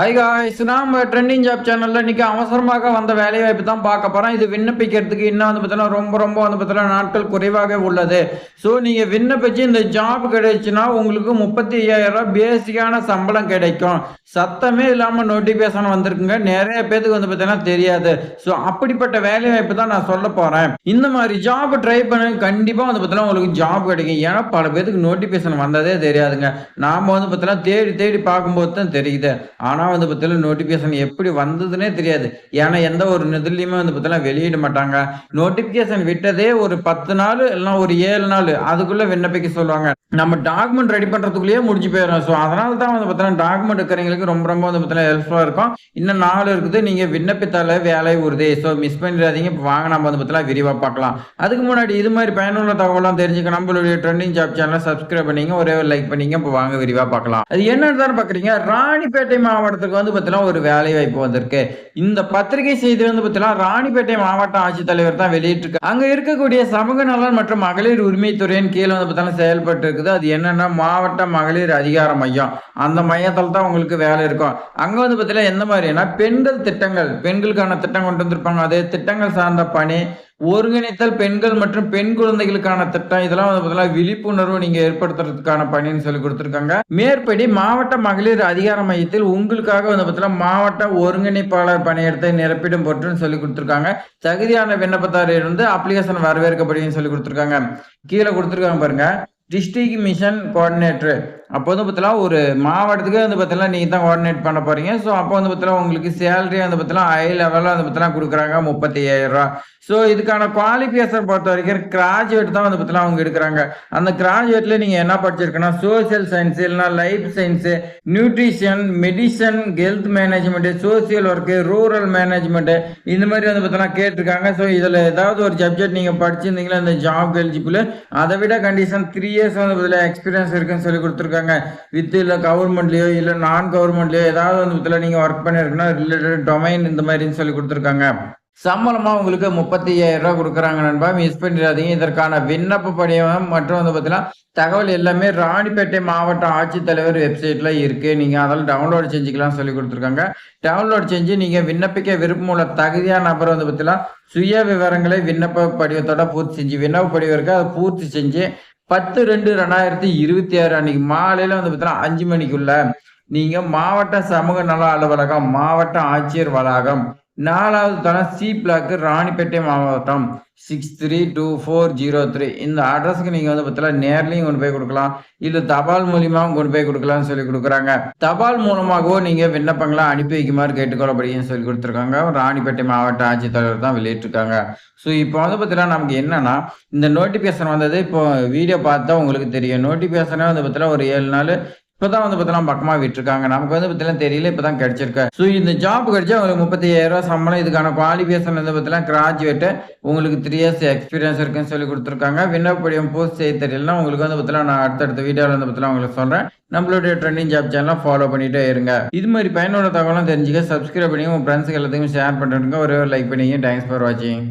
High guys நாம் trending job சேனலில் இன்னைக்கு அவசரமாக வந்த வேலைவாய்ப்பு தான் பார்க்க போகிறோம் இது விண்ணப்பிக்கிறதுக்கு இன்னும் வந்து பார்த்தீங்கன்னா ரொம்ப ரொம்ப வந்து பார்த்தீங்கன்னா நாட்கள் குறைவாக உள்ளது. ஸோ நீங்கள் விண்ணப்பிச்சு இந்த ஜாப் கிடைச்சுன்னா உங்களுக்கு முப்பத்தி ஐயாயிரம் பேசிக்கான சம்பளம் கிடைக்கும். சத்தமே இல்லாமல் நோட்டிஃபிகேஷன் வந்திருக்குங்க. நிறைய பேருக்கு வந்து பார்த்தீங்கன்னா தெரியாது. ஸோ அப்படிப்பட்ட வேலை வாய்ப்பு தான் நான் சொல்ல போகிறேன் இந்த மாதிரி ஜாப் ட்ரை பண்ண கண்டிப்பாக வந்து பார்த்தீங்கன்னா உங்களுக்கு ஜாப் கிடைக்கும். ஏன்னா பல பேருக்கு நோட்டிஃபிகேஷன் வந்ததே தெரியாதுங்க. நாம் வந்து பார்த்தீங்கன்னா தேடி தேடி பார்க்கும்போது தான் தெரியுது. ஆனால் நான் வந்து பார்த்தீங்கன்னா நோட்டிபிகேஷன் எப்படி வந்ததுன்னே தெரியாது. ஏன்னா எந்த ஒரு இதுலையுமே வந்து பார்த்தீங்கன்னா வெளியிட மாட்டாங்க. நோட்டிபிகேஷன் விட்டதே ஒரு பத்து நாள் இல்லைன்னா ஒரு ஏழு நாள். அதுக்குள்ள விண்ணப்பிக்க சொல்லுவாங்க. நம்ம டாக்குமெண்ட் ரெடி பண்றதுக்குள்ளேயே முடிஞ்சு போயிடும் ஸோ அதனால தான் வந்து பார்த்தீங்கன்னா டாக்குமெண்ட் இருக்கிறவங்களுக்கு ரொம்ப ரொம்ப வந்து பார்த்தீங்கன்னா ஹெல்ப்ஃபுல்லாக இருக்கும். இன்னும் நாலு இருக்குது. நீங்க விண்ணப்பித்தால வேலை உறுதி. ஸோ மிஸ் பண்ணிடாதீங்க. இப்போ வாங்க நம்ம வந்து பார்த்தீங்கன்னா விரிவாக பார்க்கலாம். அதுக்கு முன்னாடி இது மாதிரி பயனுள்ள தகவலாம் தெரிஞ்சுக்க நம்மளுடைய ட்ரெண்டிங் ஜாப் சேனலை சப்ஸ்கிரைப் பண்ணிங்க. ஒரே ஒரு லைக் பண்ணிங்க. இப்போ வாங்க விரிவாக பார்க்கலாம். அது என்னன்னு தான் பார்க்குறீங்க ராணிப்பேட்டை ஒருத்தருக்கு வந்து பார்த்தீங்கன்னா ஒரு வேலை வாய்ப்பு வந்திருக்கு. இந்த பத்திரிகை செய்தி வந்து பார்த்தீங்கன்னா ராணிப்பேட்டை மாவட்ட ஆட்சித்தலைவர் தான் வெளியிட்டிருக்கு அங்க இருக்கக்கூடிய சமூக நலன் மற்றும் மகளிர் உரிமைத்துறையின் கீழே வந்து பார்த்தீங்கன்னா செயல்பட்டு இருக்குது அது என்னன்னா மாவட்ட மகளிர் அதிகார மையம். அந்த மையத்தில் தான் உங்களுக்கு வேலை இருக்கும். அங்க வந்து பார்த்தீங்கன்னா எந்த மாதிரினா பெண்கள் திட்டங்கள் பெண்களுக்கான திட்டம் கொண்டு வந்திருப்பாங்க. அதே திட்டங்கள் சார்ந்த பணி ஒருங்கிணைத்தல் பெண்கள் மற்றும் பெண் குழந்தைகளுக்கான திட்டம். இதெல்லாம் வந்து பார்த்தீங்கன்னா விழிப்புணர்வு நீங்க ஏற்படுத்துறதுக்கான பணின்னு சொல்லி கொடுத்துருக்காங்க. மேற்படி மாவட்ட மகளிர் அதிகார மையத்தில் உங்களுக்காக வந்து பார்த்தீங்கன்னா மாவட்ட ஒருங்கிணைப்பாளர் பணியிடத்தை நிரப்பிடும் பொருட்கள் சொல்லி கொடுத்துருக்காங்க. தகுதியான விண்ணப்பத்தாரர் வந்து அப்ளிகேஷன் வரவேற்கப்படுன்னு சொல்லி கொடுத்துருக்காங்க. கீழே கொடுத்துருக்காங்க பாருங்க. டிஸ்ட்ரிக்ட் மிஷன் கோஆர்டினேட்டர் அப்போ வந்து பார்த்தீங்கன்னா ஒரு மாவட்டத்துக்கு வந்து பார்த்தீங்கன்னா நீங்கள் தான் கோஆர்டினேட் பண்ண போகிறீங்க ஸோ அப்போ வந்து பார்த்தீங்கன்னா உங்களுக்கு சேலரி வந்து பார்த்தீங்கன்னா ஹை லெவலில் வந்து பார்த்தீங்கன்னா கொடுக்குறாங்க முப்பத்தி ஐயாயிரம் ஸோ இதுக்கான குவாலிஃபிகேஷன் பொறுத்த வரைக்கும் கிராஜுவேட் தான் வந்து பார்த்தீங்கன்னா அவங்க எடுக்கிறாங்க. அந்த கிராஜுவேட்டில் நீங்கள் என்ன படிச்சிருக்கணும்? சோசியல் சயின்ஸ் இல்லைனா life science nutrition medicine health management social work rural management இந்த மாதிரி வந்து பார்த்தீங்கன்னா கேட்டிருக்காங்க. ஸோ இதில் ஏதாவது ஒரு சப்ஜெக்ட் நீங்கள் படிச்சிருந்தீங்களா இந்த ஜாப் எலிஜிபிள் அதை விட கண்டிஷன் த்ரீ இயர்ஸ் வந்து பார்த்தீங்கன்னா எக்ஸ்பீரியன்ஸ் இருக்குன்னு சொல்லி கொடுத்துருக்காங்க. வித்து இல்லை கவர்மெண்ட்லேயோ இல்லை நான் கவர்மெண்ட்லேயோ ஏதாவது வந்து வித்தில் நீங்கள் ஒர்க் பண்ணியிருக்குன்னா ரிலேட்டட் டொமைன் இந்த மாதிரின்னு சொல்லி கொடுத்துருக்காங்க. சம்பளமாக உங்களுக்கு முப்பத்தி ஐயாயிரம் ரூபா கொடுக்குறாங்க நண்பா. மிஸ் பண்ணிடாதீங்க. இதற்கான விண்ணப்ப படிவம் மற்றும் வந்து பார்த்தீங்கன்னா தகவல் எல்லாமே ராணிப்பேட்டை மாவட்ட ஆட்சித்தலைவர் வெப்சைட்ல இருக்கு. நீங்க அதெல்லாம் டவுன்லோட் செஞ்சுக்கலாம் சொல்லி கொடுத்துருக்காங்க. டவுன்லோட் செஞ்சு நீங்க விண்ணப்பிக்க விருப்பமுள்ள தகுதியான நபர் வந்து பார்த்தீங்கன்னா சுய விவரங்களை விண்ணப்ப படிவத்தோட பூர்த்தி செஞ்சு விண்ணப்ப படிவம் இருக்கு. அதை பூர்த்தி செஞ்சு பத்து ரெண்டு ரெண்டாயிரத்தி இருபத்தி ஆறு அன்னைக்கு மாலையில வந்து பார்த்தீங்கன்னா அஞ்சு மணிக்குள்ள நீங்க மாவட்ட சமூக நல அலுவலகம் மாவட்ட ஆட்சியர் வளாகம் நாலாவது தரம் சி பிளாக்கு ராணிப்பேட்டை மாவட்டம். Six three two four zero three இந்த அட்ரஸ்க்கு நீங்கள் வந்து பார்த்தீங்கன்னா நேர்லையும் கொண்டு போய் கொடுக்கலாம். இல்லை தபால் மூலியமாகவும் கொண்டு போய் கொடுக்கலாம்னு சொல்லி கொடுக்குறாங்க. தபால் மூலமாகவோ நீங்கள் விண்ணப்பங்களை அனுப்பி வைக்குமாறு கேட்டுக்கொள்ளப்படுன்னு சொல்லி கொடுத்துருக்காங்க. ராணிப்பேட்டை மாவட்ட ஆட்சித்தலைவர் தான் வெளியிட்டிருக்காங்க. ஸோ இப்போ வந்து பார்த்தீங்கன்னா நமக்கு என்னன்னா இந்த நோட்டிஃபிகேஷன் வந்தது. இப்போ வீடியோ பார்த்தா உங்களுக்கு தெரியும். நோட்டிஃபிகேஷனே வந்து பார்த்தீங்கன்னா ஒரு ஏழு நாள் இப்பதான் வந்து பார்த்தீங்கன்னா பக்கமாக விட்டுருக்காங்க. நமக்கு வந்து பார்த்தீங்கன்னா தெரியல இப்போ தான் கிடைச்சிருக்கு. ஸோ இந்த ஜாப் கிடைச்சா உங்களுக்கு முப்பத்தி ஐயாயிரம் சம்பளம் இதுக்கான குவாலிஃபிகேஷன் வந்து பார்த்தீங்கன்னா கிராஜுவேட்டு உங்களுக்கு த்ரீ இயர்ஸ் எக்ஸ்பீரியன்ஸ் இருக்குன்னு சொல்லி கொடுத்துருக்காங்க. விண்ணப்படியும் போஸ்ட் செய்ய தெரியலனா உங்களுக்கு வந்து பார்த்தீங்கன்னா நான் அடுத்தடுத்த வீடியோவில் வந்து பார்த்தீங்கன்னா உங்களுக்கு சொல்கிறேன் நம்மளுடைய ட்ரெண்டிங் ஜாப் சேனல் ஃபாலோ பண்ணிட்டே இருங்க. இது மாதிரி பயனுள்ள தகவலாம் தெரிஞ்சுக்க சப்ஸ்கிரைப் பண்ணி உங்கள் ஃப்ரெண்ட்ஸுக்கு எல்லாத்தையும் ஷேர் பண்ணிட்டுங்க ஒரே ஒரு லைக் பண்ணிங்க தேங்க்ஸ் ஃபார் வாட்சிங்